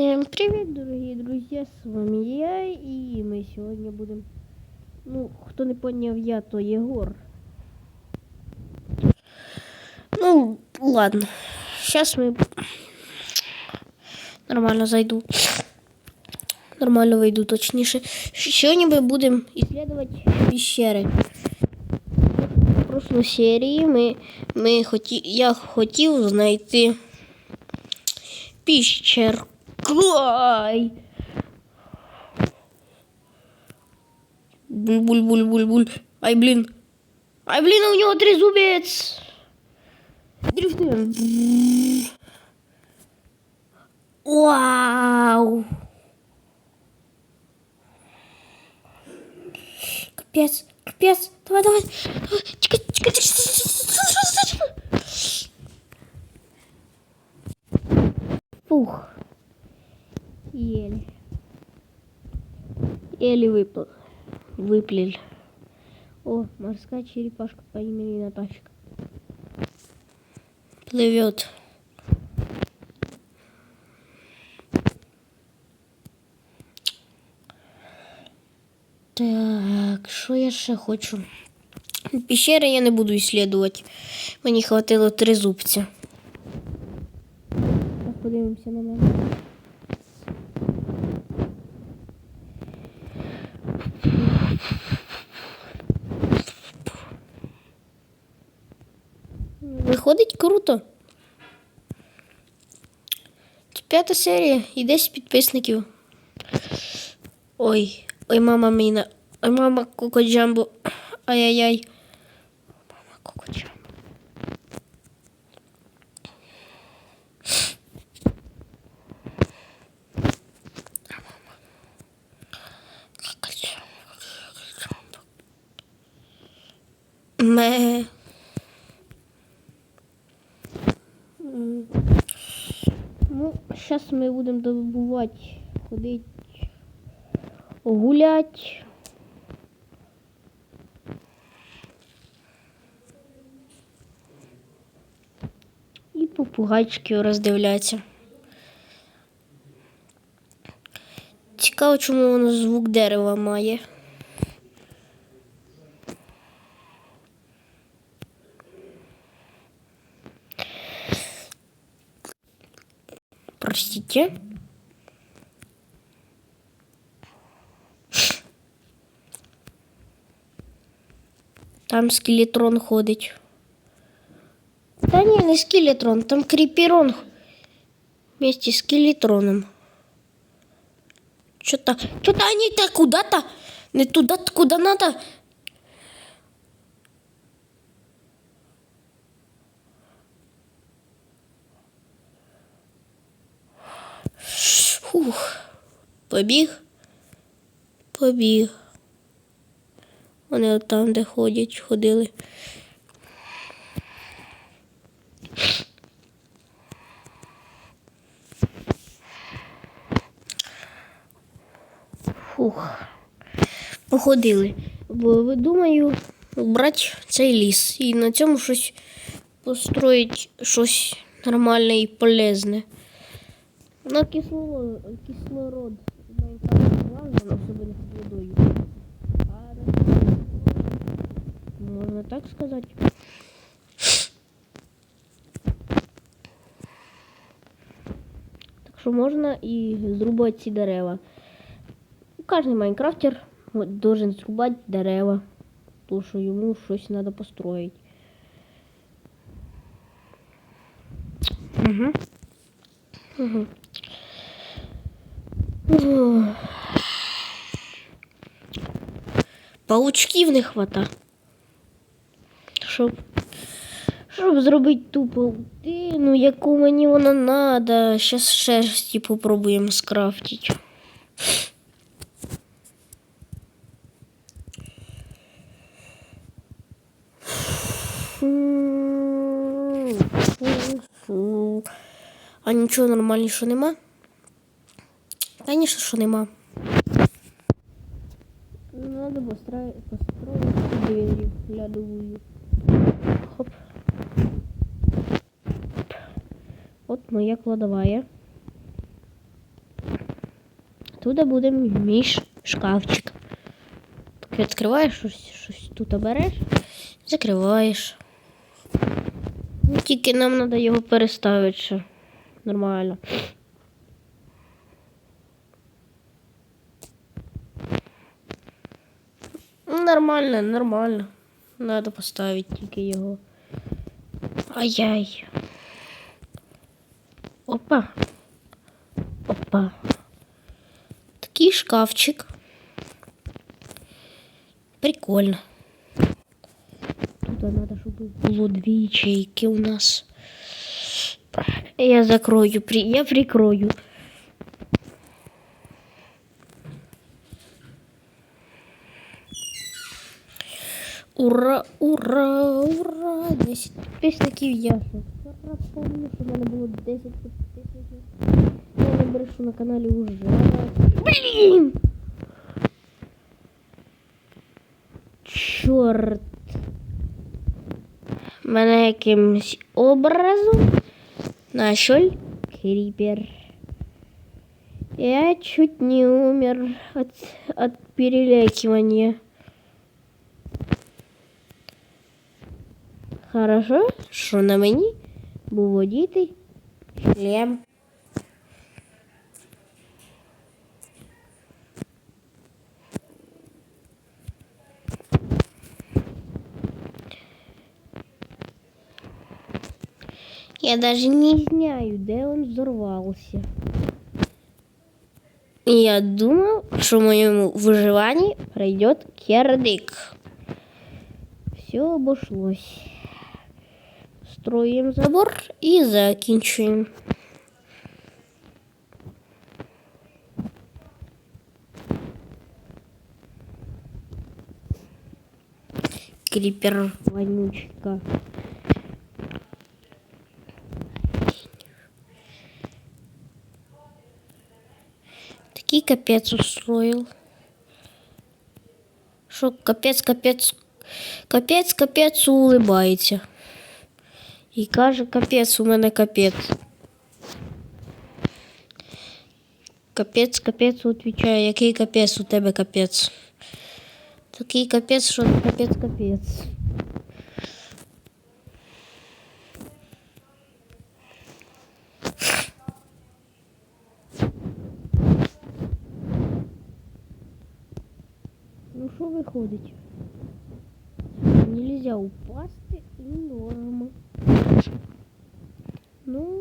Всем привет, дорогие друзья, с вами я, и мы сегодня будем, ну, кто не понял я, то Егор. Ну, ладно, сейчас мы нормально зайду, нормально войду, точніше. Сьогодні ми будемо исследовать пещери. В прошлой серії ми, ми хоті, я хотів знайти піщерку. Ай! Буль-буль-буль-буль. Ай, блін. Ай, блін, у нього тризубець. Дрифтуємо. Вау! Капець, капець. Давай, давай. давай. Чекай, чекай, чекай. Фух. Еле. Еле выпал. Выплел. О, морская черепашка по имени Наташка. Плывет. Так, що я ще хочу? Пещери я не буду исследовать. Мені хватило три зубця. Так, подивимося на мене. Виходить круто. Це П'ята серія і 10 підписників. Ой, ой, мама міна. Ой, мама кокоджамбо. Ай-яй-яй. Мама кокоджамбо. Ме. Ну, сейчас мы будем добывать, ходить, гулять. І попугайчики роздивляться. Цікаво, чому воно звук дерева має. Простите. Там скелетрон ходить. Та ні, не скелетрон, там кріперон вместе с скелетроном. Что-то, что-то они-то куда-то, не туда, куда надо. Фух. Побіг. Побіг. Вони от там, де ходять, ходили. Фух. Походили. Бо думаю, брати цей ліс і на цьому щось построїть щось нормальне і полезне. На кислород, кислород Майнкрафт важно, особливо під водою. А кислород, так сказати. Так що можна і зрубати ці дерева. Кожен майнкрафтер должен зрубати дерева, тому що йому щось треба построїти. Угу. Угу. Паучків не хвата. Щоб, щоб зробити ту паутину, яку мені вона надо. Щас шерсті попробуємо скрафтити. А нічого нормальнішого нема? Конечно, що нема. Надо построить, построить дверь лядовую. Хоп. Вот моя кладовая. Тут буде мій шкафчик. Так відкриваєш щось, щось тут береш, закриваєш. Ну, Тільки нам треба його переставити ще. Нормально. Нормально, нормально. Надо поставити тільки його. Ай-яй. Опа. Опа. Такий шкафчик. Прикольно. Тут надо, чтобы было две ячейки у нас. Я закрою, я прикрою. Ура, ура, ура! 10 підписників я ще вчора помню, що в мене було 10 підписників. Я не брешу на каналі уже. Блін! Чорт. Мене якимось образом нашел крипер. Я чуть не умер от, от перелякивания. Хорошо, що на мені був одітий шлем. Я даже не знаю, де он взорвался. И я думал, что моему выживанию пройдет кирдык. Все обошлось. Строим забор и заканчиваем. Крипер вонючка. Такий капец устроил. Шо капец, капец, капец, капец улыбаете. І каже, капець, у мене капець. Капець, капець, відповідає, який капець у тебе капець. Такий капець, що капець, капець. Ну що виходить? Нельзя упасть. no